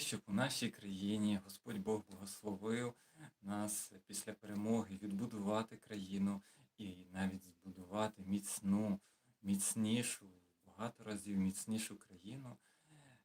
щоб у нашій країні Господь Бог благословив нас після перемоги відбудувати країну і навіть збудувати міцну, міцнішу, багато разів міцнішу країну,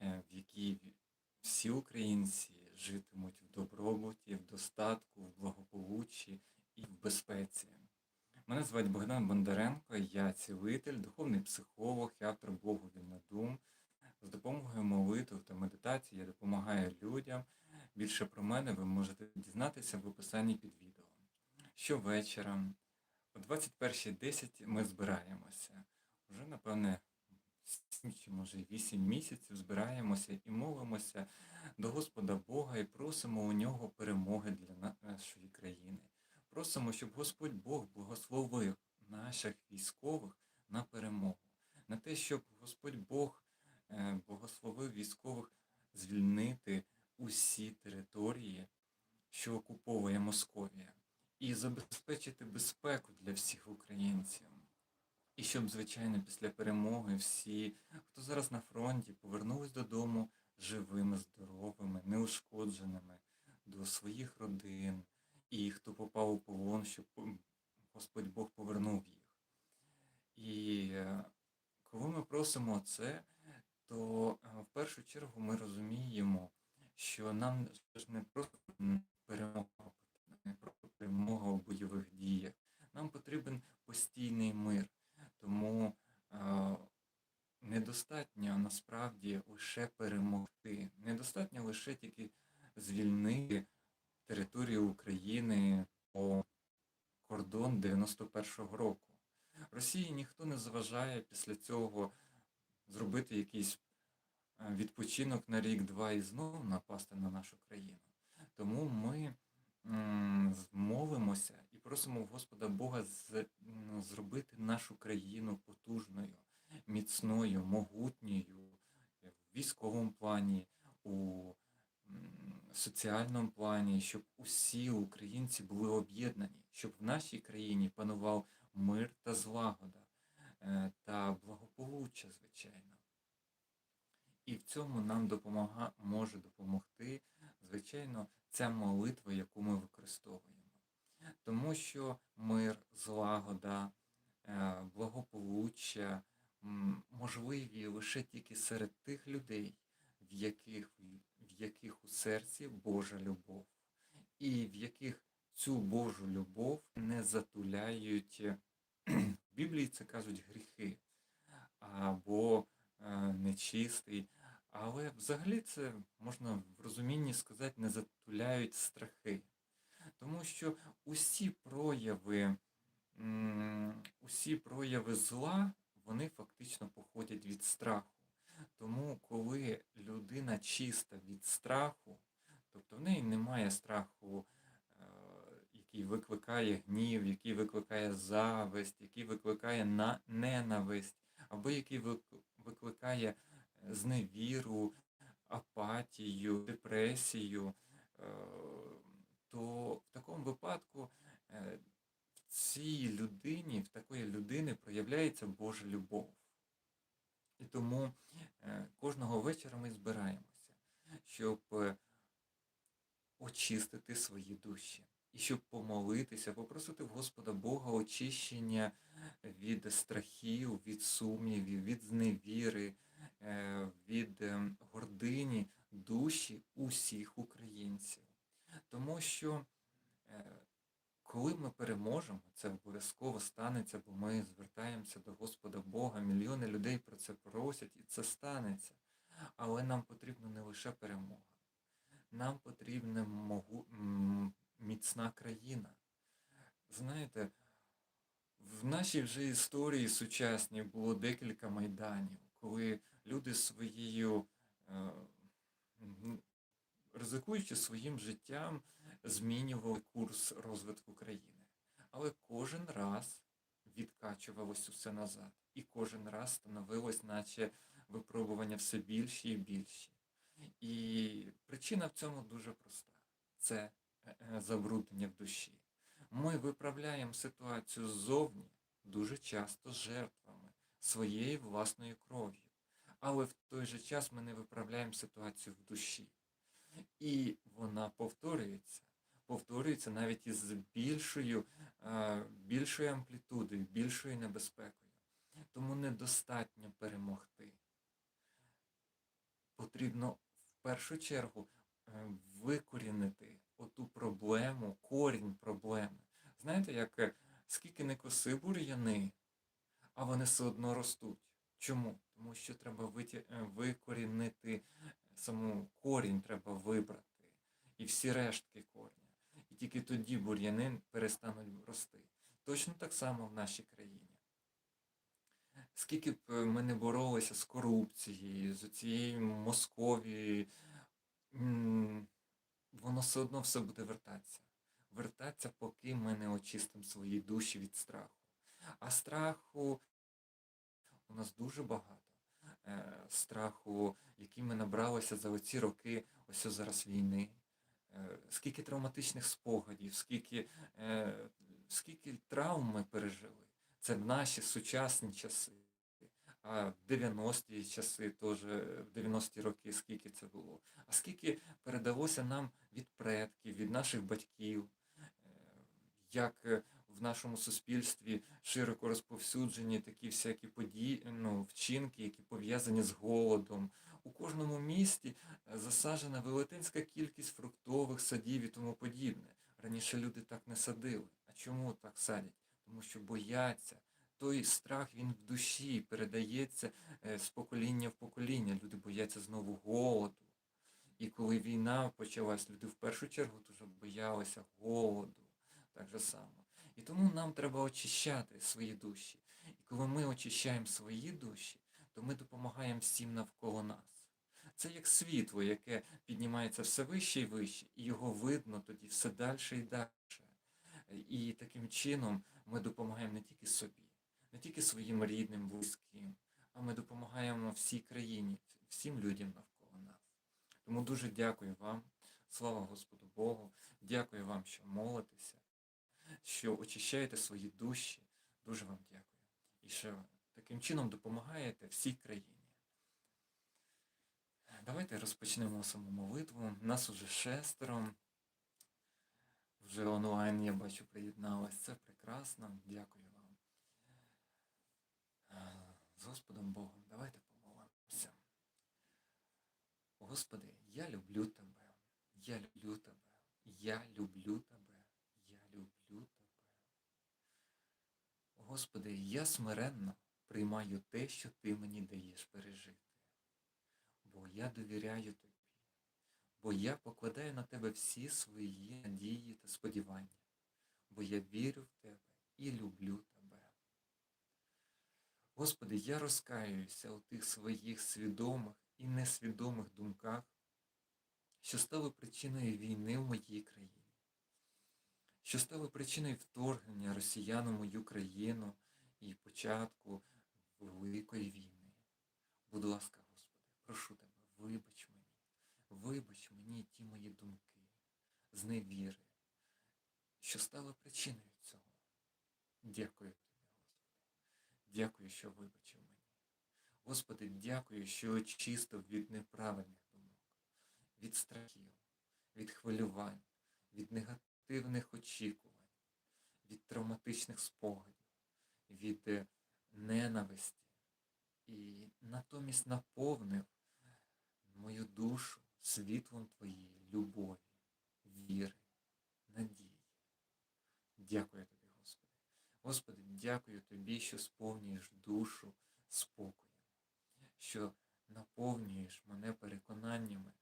е, в якій всі українці житимуть в добробуті, в достатку, в благополуччі і в безпеці. Мене звати Богдан Бондаренко, я цілитель, духовний психолог і автор блогу Вільнодум. З допомогою молитв та медитації я допомагаю людям. Більше про мене ви можете дізнатися в описанні під відео. Щовечора о 21.10 ми збираємося. Вже, напевне, 7 чи може 8 місяців збираємося і молимося до Господа Бога і просимо у нього перемоги для нашої країни. Просимо, щоб Господь Бог благословив наших військових на перемогу, на те, щоб Господь Бог благословив військових звільнити усі території, що окуповує Московія, і забезпечити безпеку для всіх українців. І щоб, звичайно, після перемоги всі, хто зараз на фронті, повернулись додому живими, здоровими, неушкодженими до своїх родин, і хто попав у полон, щоб Господь Бог повернув їх. І е, коли ми просимо це, то е, в першу чергу ми розуміємо, що нам ж не просто перемога, не просто перемога у бойових діях. Нам потрібен постійний мир. Тому е, недостатньо насправді лише перемогти. Недостатньо лише тільки звільнити територію України по кордон 91-го року. Росії ніхто не заважає після цього зробити якийсь е, відпочинок на рік-два і знову напасти на нашу країну. Тому ми м, молимося і просимо Господа Бога зробити нашу країну потужною, міцною, могутньою в військовому плані, у соціальному плані, щоб усі українці були об'єднані, щоб в нашій країні панував мир та злагода та благополуччя, звичайно. І в цьому нам допомога, може допомогти, звичайно, ця молитва, яку ми використовуємо. Тому що мир, злагода, е, благополуччя можливі лише тільки серед тих людей, в яких, в яких у серці Божа любов, і в яких цю Божу любов не затуляють, е, Біблії це кажуть гріхи або е, нечистий. Але взагалі це можна в розумінні сказати, не затуляють страхи. Тому що усі прояви, усі прояви зла, вони фактично походять від страху. Тому, коли людина чиста від страху, тобто в неї немає страху, який викликає гнів, який викликає зависть, який викликає на ненависть, або який викликає е, зневіру, апатію, депресію, е, то в такому випадку е, в цій людині, в такої людини проявляється Божа любов. І тому кожного вечора ми збираємося, щоб очистити свої душі. І щоб помолитися, попросити в Господа Бога очищення від страхів, від сумнівів, від зневіри, е, від ем, гордині душі усіх українців. Тому що е, коли ми переможемо, це обов'язково станеться, бо ми звертаємося до Господа Бога, мільйони людей про це просять, і це станеться. Але нам потрібна не лише перемога, нам потрібна міцна країна. Знаєте, в нашій вже історії сучасній було декілька майданів, коли люди своєю, е, ризикуючи своїм життям, змінювали курс розвитку країни. Але кожен раз відкачувалось усе назад. І кожен раз становилось, наче випробування все більші і більші. І причина в цьому дуже проста. Це забруднення в душі. Ми виправляємо ситуацію ззовні дуже часто жертвами своєю власною кров'ю. Але в той же час ми не виправляємо ситуацію в душі. І вона повторюється. Повторюється навіть із більшою, е, більшою амплітудою, більшою небезпекою. Тому недостатньо перемогти. Потрібно в першу чергу е, викорінити оту проблему, корінь проблеми. Знаєте, як е, скільки не коси бур'яни, а вони все одно ростуть. Чому? Тому що треба е, викорінити саму корінь треба вибрати. І всі рештки корня. І тільки тоді бур'яни перестануть рости. Точно так само в нашій країні. Скільки б е, ми не боролися з корупцією, з цією Московією, воно все одно все буде вертатися. Вертатися, поки ми не очистимо свої душі від страху. А страху у нас дуже багато. Е, Страху, який ми набралися за оці роки, ось зараз війни. Е, Скільки травматичних спогадів, скільки, е, скільки травм ми пережили. Це наші сучасні часи. А в 90-ті часи, теж в 90-ті роки, скільки це було. А скільки передалося нам від предків, від наших батьків, е, як е, в нашому суспільстві широко розповсюджені такі всякі події, ну, вчинки, які пов'язані з голодом. У кожному місті е, засаджена велетенська кількість фруктових садів і тому подібне. Раніше люди так не садили. А чому так садять? Тому що бояться. Той страх він в душі передається е, з покоління в покоління. Люди бояться знову голоду. І коли війна почалась, люди в першу чергу дуже боялися голоду. Так же само. І тому нам треба очищати свої душі. І коли ми очищаємо свої душі, то ми допомагаємо всім навколо нас. Це як світло, яке піднімається все вище і вище, і його видно тоді все далі і далі. І таким чином ми допомагаємо не тільки собі, не тільки своїм рідним, близьким, а ми допомагаємо всій країні, всім людям навколо нас. Тому дуже дякую вам, слава Господу Богу, дякую вам, що молитеся, що очищаєте свої душі. Дуже вам дякую. І що таким чином допомагаєте всій країні. Давайте розпочнемо саму молитву. Нас уже шестеро. Вже онлайн, я бачу, приєдналось. Це прекрасно. Дякую вам. Е, Господом Богом, давайте помолимося. Господи, я люблю Тебе. Я люблю Тебе. Я люблю Тебе. Я люблю Тебе. Господи, я смиренно приймаю те, що Ти мені даєш пережити. Бо я довіряю Тобі. Бо я покладаю на Тебе всі свої надії та сподівання. Бо я вірю в Тебе і люблю Тебе. Господи, я розкаююся у тих своїх свідомих і несвідомих думках, що стали причиною війни в моїй країні, що стали причиною вторгнення росіян у мою країну і початку Великої війни. Будь ласка, Господи, прошу Тебе, вибач мені, вибач мені ті мої думки, зневіри, що стали причиною цього. Дякую. Дякую, що вибачив мені. Господи, дякую, що очистив від неправильних думок, від страхів, від хвилювань, від негативних очікувань, від травматичних спогадів, від е, ненависті. І натомість наповнив мою душу світлом Твоєї любові, віри, надії. Дякую Тобі. Господи, дякую Тобі, що сповнюєш душу спокоєм, що наповнюєш мене переконаннями,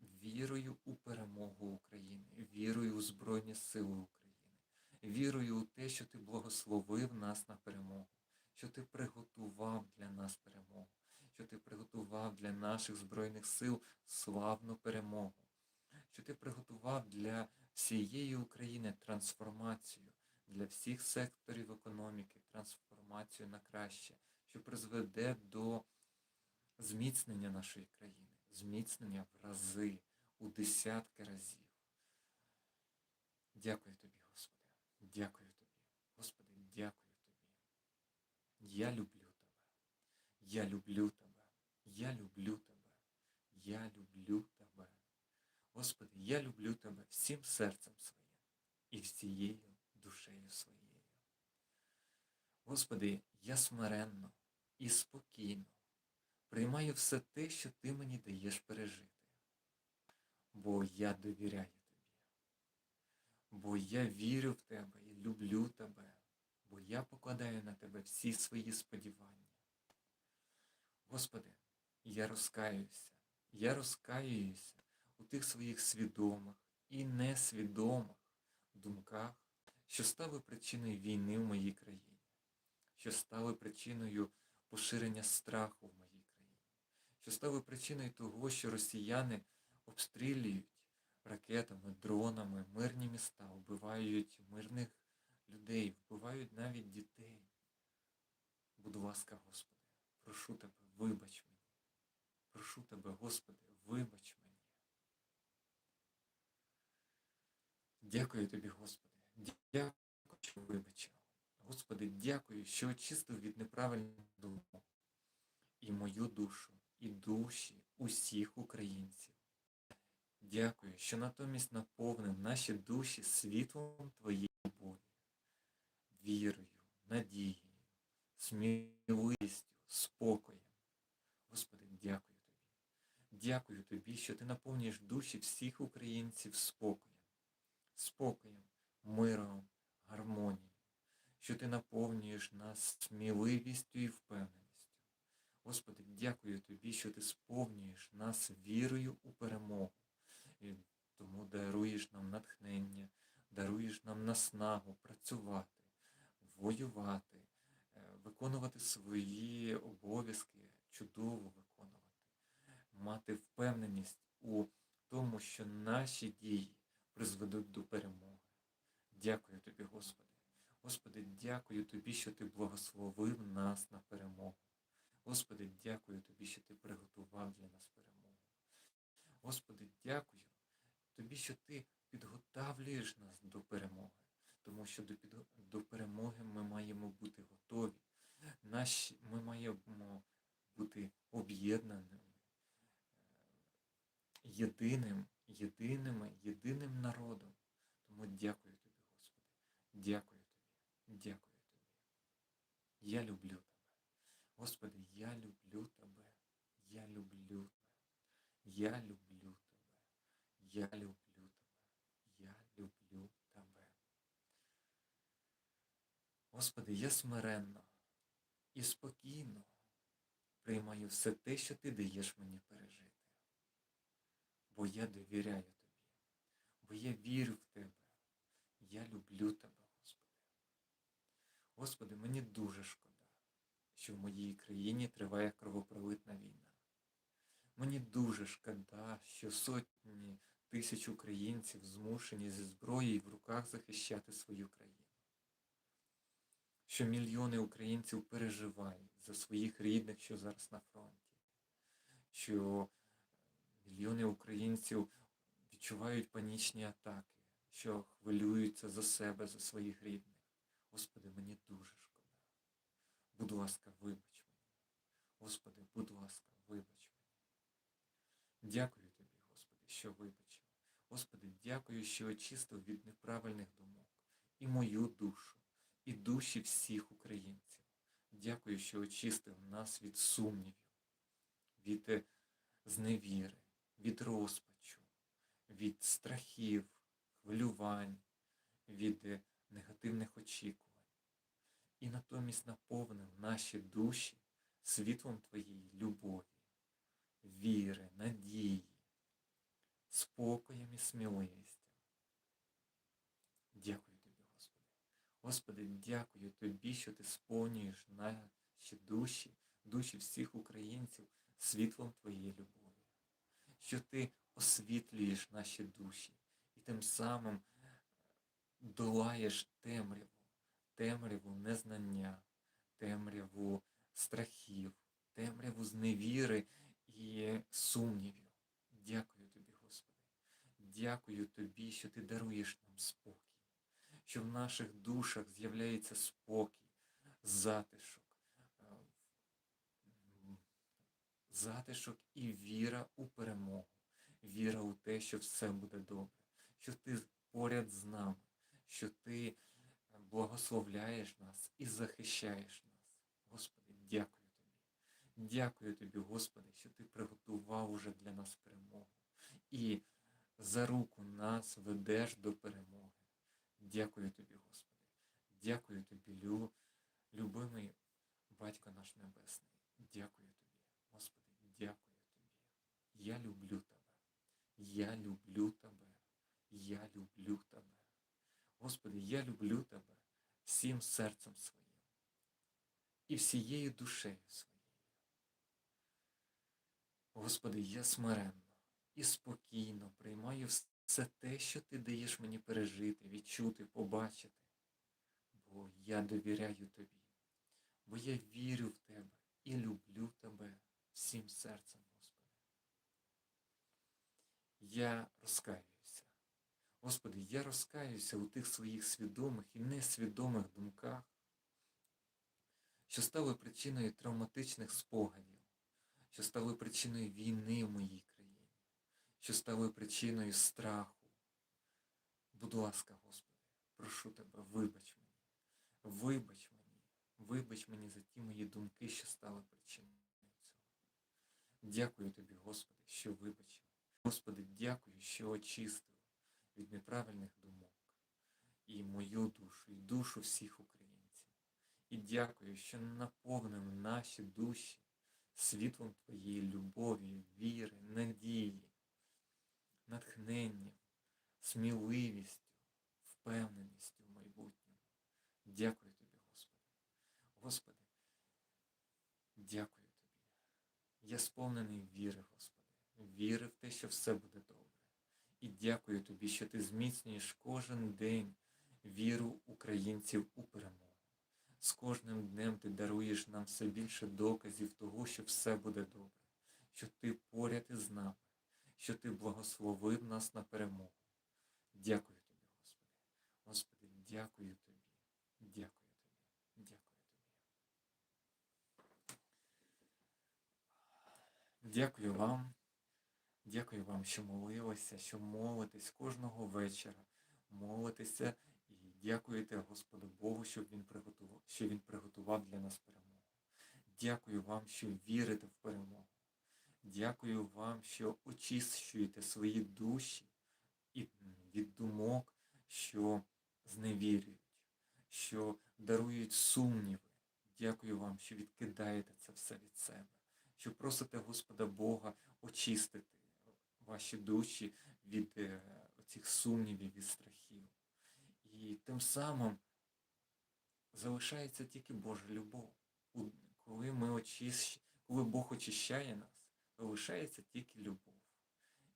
вірою у перемогу України, вірою у Збройні Сили України, вірою у те, що Ти благословив нас на перемогу, що Ти приготував для нас перемогу, що Ти приготував для наших Збройних сил славну перемогу, що Ти приготував для всієї України трансформацію, для всіх секторів економіки, трансформацію на краще, що призведе до зміцнення нашої країни, зміцнення в рази, у десятки разів. Дякую тобі, Господи. Дякую тобі. Господи, дякую тобі. Я люблю тебе. Я люблю тебе. Я люблю тебе. Я люблю тебе. Господи, я люблю тебе всім серцем своїм і всією душею своєю. Господи, я смиренно і спокійно приймаю все те, що Ти мені даєш пережити, бо я довіряю Тобі, бо я вірю в Тебе і люблю Тебе, бо я покладаю на Тебе всі свої сподівання. Господи, я розкаюся, я розкаююся у тих своїх свідомих і несвідомих думках, що стали причиною війни в моїй країні, що стали причиною поширення страху в моїй країні, що стали причиною того, що росіяни обстрілюють ракетами, дронами мирні міста, вбивають мирних людей, вбивають навіть дітей. Будь ласка, Господи, прошу Тебе, вибач мені. Прошу Тебе, Господи, вибач мені. Дякую Тобі, Господи. Дякую, що вибачив. Господи, дякую, що очистив від неправильних думок і мою душу, і душі усіх українців. Дякую, що натомість наповнив наші душі світлом Твоєї любові, вірою, надією, сміливістю, спокоєм. Господи, дякую Тобі. Дякую Тобі, що Ти наповнюєш душі всіх українців спокоєм, спокоєм, миром, гармонією, що Ти наповнюєш нас сміливістю і впевненістю. Господи, дякую Тобі, що Ти сповнюєш нас вірою у перемогу. І тому даруєш нам натхнення, даруєш нам наснагу працювати, воювати, е, виконувати свої обов'язки, чудово виконувати, мати впевненість у тому, що наші дії призведуть до перемоги. Дякую тобі, Господи. Господи, дякую тобі, що ти благословив нас на перемогу. Господи, дякую тобі, що ти приготував для нас перемогу. Господи, дякую тобі, що ти підготавлюєш нас до перемоги, тому що до, підго- до перемоги ми маємо бути готові. Наші, ми маємо бути об'єднаними, єдиним, єдиними, єдиним народом. Тому дякую. Дякую тобі. Дякую тобі. Я люблю тебе. Господи, я люблю тебе. Я люблю тебе. Я люблю тебе. Я люблю тебе. Я люблю тебе. Господи, я смиренно і спокійно приймаю все те, що ти даєш мені пережити. Бо я довіряю тобі, бо я вірю в тебе. Я люблю тебе, Господи. Мені дуже шкода, що в моїй країні триває кровопролитна війна. Мені дуже шкода, що сотні тисяч українців змушені зі зброєю в руках захищати свою країну. Що мільйони українців переживають за своїх рідних, що зараз на фронті. Що мільйони українців відчувають панічні атаки, що хвилюються за себе, за своїх рідних. Господи, мені дуже шкода. Будь ласка, вибач мені. Господи, будь ласка, вибач мені. Дякую тобі, Господи, що вибачив. Господи, дякую, що очистив від неправильних думок і мою душу, і душі всіх українців. Дякую, що очистив нас від сумнівів, від е, зневіри, від розпачу, від страхів, хвилювань, від е, негативних очікувань. І натомість наповнив наші душі світлом Твоєї любові, віри, надії, спокоєм і сміливістю. Дякую тобі, Господи. Господи, дякую тобі, що ти сповнюєш наші душі, душі всіх українців світлом Твоєї любові, що ти освітлюєш наші душі і тим самим долаєш темряву, темряву незнання, темряву страхів, темряву зневіри і сумнівів. Дякую тобі, Господи. Дякую тобі, що ти даруєш нам спокій, що в наших душах з'являється спокій, затишок, е, затишок і віра у перемогу, віра у те, що все буде добре, що ти поряд з нами, що ти е, благословляєш нас і захищаєш нас. Господи, дякую тобі. Дякую тобі, Господи, що ти приготував уже для нас перемогу. І за руку нас ведеш до перемоги. Дякую тобі, Господи. Дякую тобі, лю, любимий Батько наш Небесний. Дякую тобі, Господи, дякую тобі. Я люблю тебе. Я люблю тебе. Я люблю тебе. Господи, я люблю тебе всім серцем своїм і всією душею своєю. Господи, я смиренно і спокійно приймаю все те, що ти даєш мені пережити, відчути, побачити, бо я довіряю тобі, бо я вірю в тебе і люблю тебе всім серцем, Господи. Я розкаюся. Господи, я розкаюся у тих своїх свідомих і несвідомих думках, що стали причиною травматичних спогадів, що стали причиною війни в моїй країні, що стали причиною страху. Будь ласка, Господи, прошу тебе, вибач мені, вибач мені, вибач мені за ті мої думки, що стали причиною цього. Дякую тобі, Господи, що вибачив. Господи, дякую, що очистив від неправильних думок і мою душу, і душу всіх українців. І дякую, що наповнив наші душі світлом Твоєї любові, віри, надії, натхненням, сміливістю, впевненістю в майбутньому. Дякую тобі, Господи. Господи, дякую тобі. Я сповнений віри, Господи, віри в те, що все буде добре. І дякую тобі, що ти зміцнюєш кожен день віру українців у перемогу. З кожним днем ти даруєш нам все більше доказів того, що все буде добре, що ти поряд із нами, що ти благословив нас на перемогу. Дякую тобі, Господи. Господи, дякую тобі, дякую тобі, дякую тобі. Дякую вам. Дякую вам, що молилися, що молитесь кожного вечора. Молитеся і дякуєте Господу Богу, що Він приготував, що Він приготував для нас перемогу. Дякую вам, що вірите в перемогу. Дякую вам, що очищуєте свої душі і від думок, що зневірюють, що дарують сумніви. Дякую вам, що відкидаєте це все від себе, що просите Господа Бога очистити ваші душі від е, цих сумнівів і страхів. І тим самим залишається тільки Божа любов. Коли ми очищ... коли Бог очищає нас, залишається тільки любов.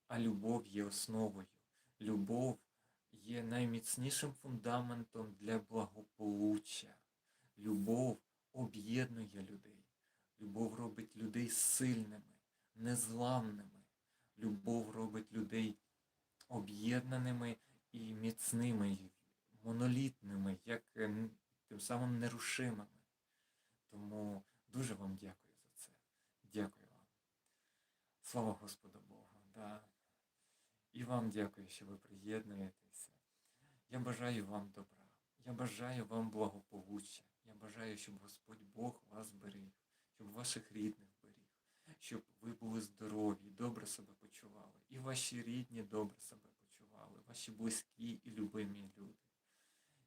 А любов є основою. Любов є найміцнішим фундаментом для благополуччя. Любов об'єднує людей. Любов робить людей сильними, незламними. Любов робить людей об'єднаними і міцними, монолітними, як е, тим самим нерушимими. Тому дуже вам дякую за це. Дякую вам. Слава Господу Богу. Да. І вам дякую, що ви приєднуєтеся. Я бажаю вам добра. Я бажаю вам благополуччя. Я бажаю, щоб Господь Бог вас беріг, щоб ваших рідних щоб ви були здорові, добре себе почували. І ваші рідні добре себе почували, ваші близькі і любимі люди.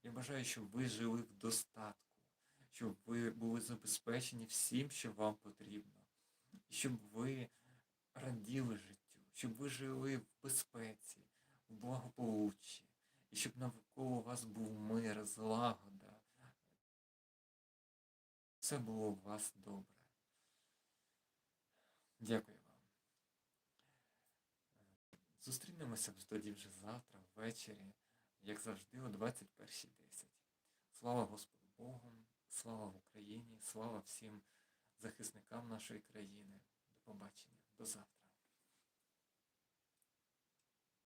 Я бажаю, щоб ви жили в достатку, щоб ви були забезпечені всім, що вам потрібно, і щоб ви раділи життю, щоб ви жили в безпеці, в благополуччі, і щоб навколо вас був мир, злагода. Все було у вас добре. Дякую вам. Зустрінемося тоді вже завтра, ввечері, як завжди, о 21.10. Слава Господу Богу, слава Україні, слава всім захисникам нашої країни. До побачення, до завтра.